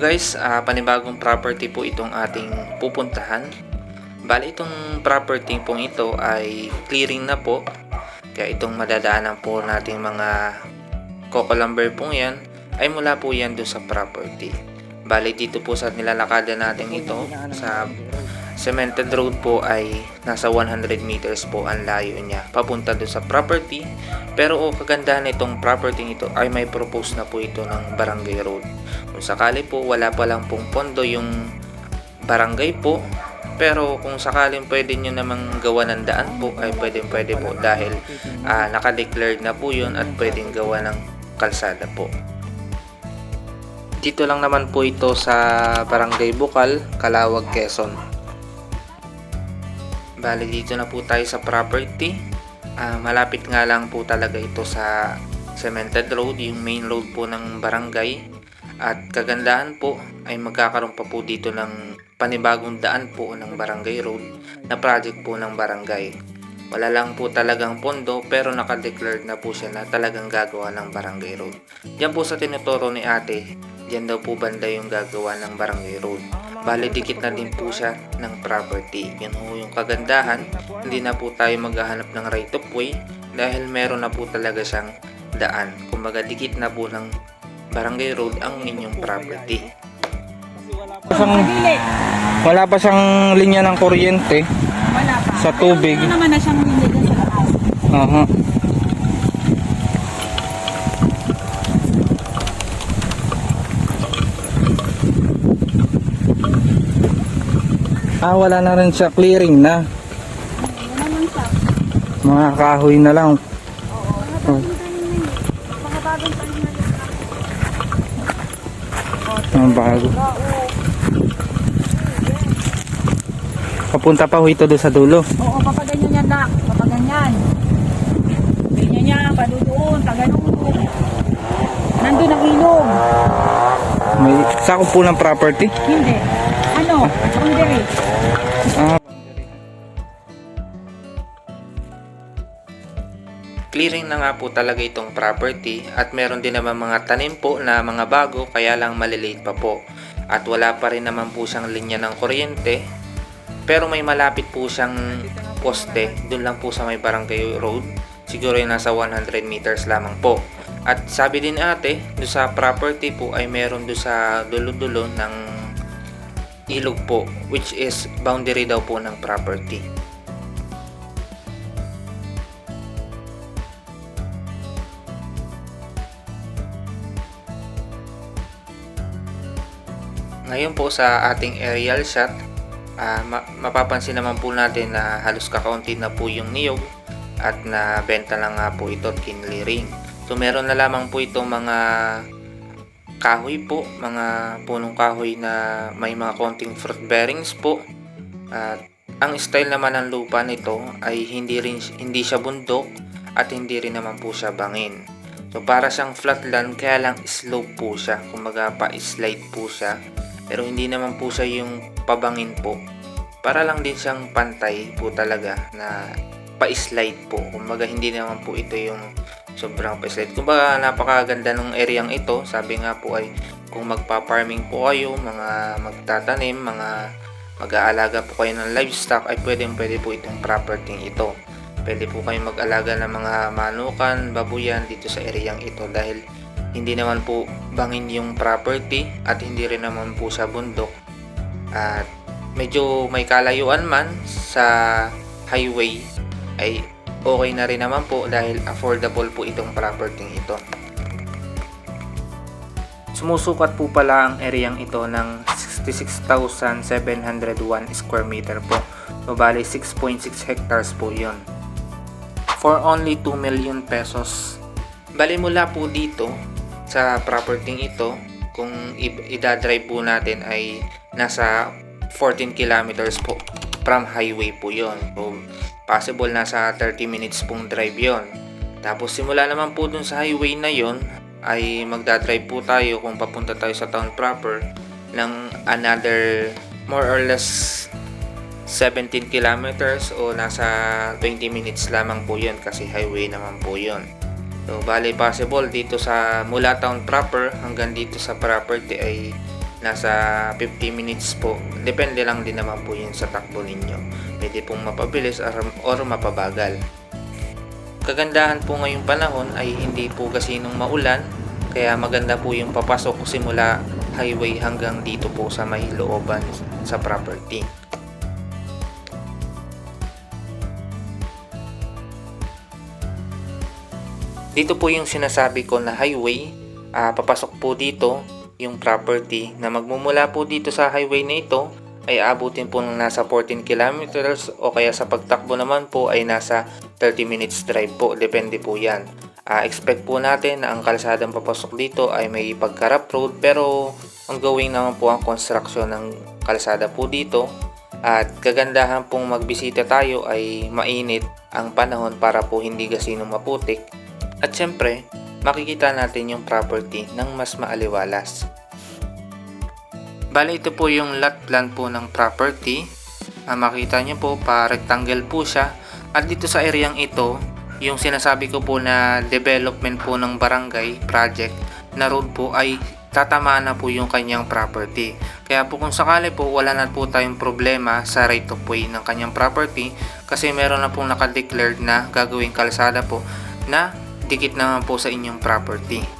guys, ah, panibagong property po itong ating pupuntahan. Bali itong property pong ito ay clearing na po. Kaya itong madadaanan po nating mga coco lumber pong yan ay mula po yan doon sa property. Bali dito po sa nilalakada natin ito sa cemented road po ay nasa 100 meters po ang layo niya papunta doon sa property. Pero oh, kagandahan nitong property ito ay may propose na po ito ng barangay road. Kung sakali po wala pa lang pong pondo yung barangay po, pero kung sakaling pwede nyo namang gawa ng daan po, ay pwede pwede po dahil ah, nakadeclared na po yun at pwedeng gawa ng kalsada po. Dito lang naman po ito sa Barangay Bukal, Calawag, Quezon. Bali dito na po tayo sa property. Ah, malapit nga lang po talaga ito sa cemented road, yung main road po ng barangay. At kagandahan po ay magkakaroon pa po dito ng panibagong daan po ng barangay road na project po ng barangay. Wala lang po talagang pondo pero nakadeclared na po siya na talagang gagawa ng barangay road. Diyan po sa tinuturo ni ate, diyan daw po banda yung gagawa ng barangay road. Bali dikit na din po siya ng property. Yun ho yung kagandahan. Hindi na po tayo maghahanap ng right of way dahil meron na po talaga siyang daan. Kumbaga dikit na po ng barangay road ang inyong property. Siyang, wala pa siyang linya ng kuryente Wala pa. sa tubig. Ano naman na siyang niligan sa labas? Aha. Ah, wala na rin siya clearing na. Wala naman siya. Mga kahoy na lang. Oh, Mga bagong tanim na rin. ang bago. Papunta pa ho ito doon sa dulo. Oo, papaganyan yan na. Papaganyan. Ganyan niya, padudoon, taganong. Nandun ang ilog. May sakop po ng property. Hindi. Ano? Clearing na nga po talaga itong property at meron din naman mga tanim po na mga bago kaya lang maliliit pa po. At wala pa rin naman po siyang linya ng kuryente pero may malapit po siyang poste dun lang po sa may barangay road. Siguro yung nasa 100 meters lamang po. At sabi din ate, do sa property po ay meron do sa dulo-dulo ng ilog po which is boundary daw po ng property. Ngayon po sa ating aerial shot, ah, ma- mapapansin naman po natin na halos kakaunti na po yung niyog at na benta lang nga po ito at kinliring. So meron na lamang po itong mga kahoy po, mga punong kahoy na may mga konting fruit bearings po. At ang style naman ng lupa nito ay hindi rin hindi siya bundok at hindi rin naman po siya bangin. So para siyang flatland kaya lang slope po siya. Kumbaga pa-slide po siya. Pero hindi naman po siya yung pabangin po. Para lang din siyang pantay po talaga na pa-slide po. Kumbaga hindi naman po ito yung sobrang pa-slide. Kumbaga napakaganda ng areang ito. Sabi nga po ay kung magpa-farming po kayo, mga magtatanim, mga mag-aalaga po kayo ng livestock ay pwedeng pwede po itong property ito. Pwede po kayo mag-alaga ng mga manukan, babuyan dito sa areang ito dahil hindi naman po bangin yung property at hindi rin naman po sa bundok. At medyo may kalayuan man sa highway ay okay na rin naman po dahil affordable po itong property ito. Sumusukat po pala ang areang ito ng 66,701 square meter po. So bali 6.6 hectares po yon. For only 2 million pesos. Bali mula po dito sa property ito, kung idadrive po natin ay nasa 14 kilometers po from highway po yon. So, possible nasa 30 minutes pong drive yon. Tapos simula naman po dun sa highway na yon ay magdadrive po tayo kung papunta tayo sa town proper ng another more or less 17 kilometers o nasa 20 minutes lamang po yun kasi highway naman po yun. So, bali possible dito sa mula town proper hanggang dito sa property ay nasa 50 minutes po. Depende lang din naman po yun sa takbo ninyo. Pwede pong mapabilis or, or mapabagal. Kagandahan po ngayong panahon ay hindi po gasinong maulan kaya maganda po yung papasok simula highway hanggang dito po sa may looban sa property. Dito po yung sinasabi ko na highway. Ah, papasok po dito yung property na magmumula po dito sa highway na ito ay abutin po ng nasa 14 kilometers o kaya sa pagtakbo naman po ay nasa 30 minutes drive po. Depende po yan. Ah, expect po natin na ang kalsadang papasok dito ay may pagkarap road pero ongoing naman po ang construction ng kalsada po dito at kagandahan pong magbisita tayo ay mainit ang panahon para po hindi gasinong maputik at syempre, makikita natin yung property ng mas maaliwalas. Bale, ito po yung lot plan po ng property. Ah, makita nyo po, pa-rectangle po siya. At dito sa areang ito, yung sinasabi ko po na development po ng barangay project na road po ay tatamaan na po yung kanyang property. Kaya po kung sakali po wala na po tayong problema sa right of way ng kanyang property kasi meron na pong nakadeclared na gagawing kalsada po na dikit naman po sa inyong property.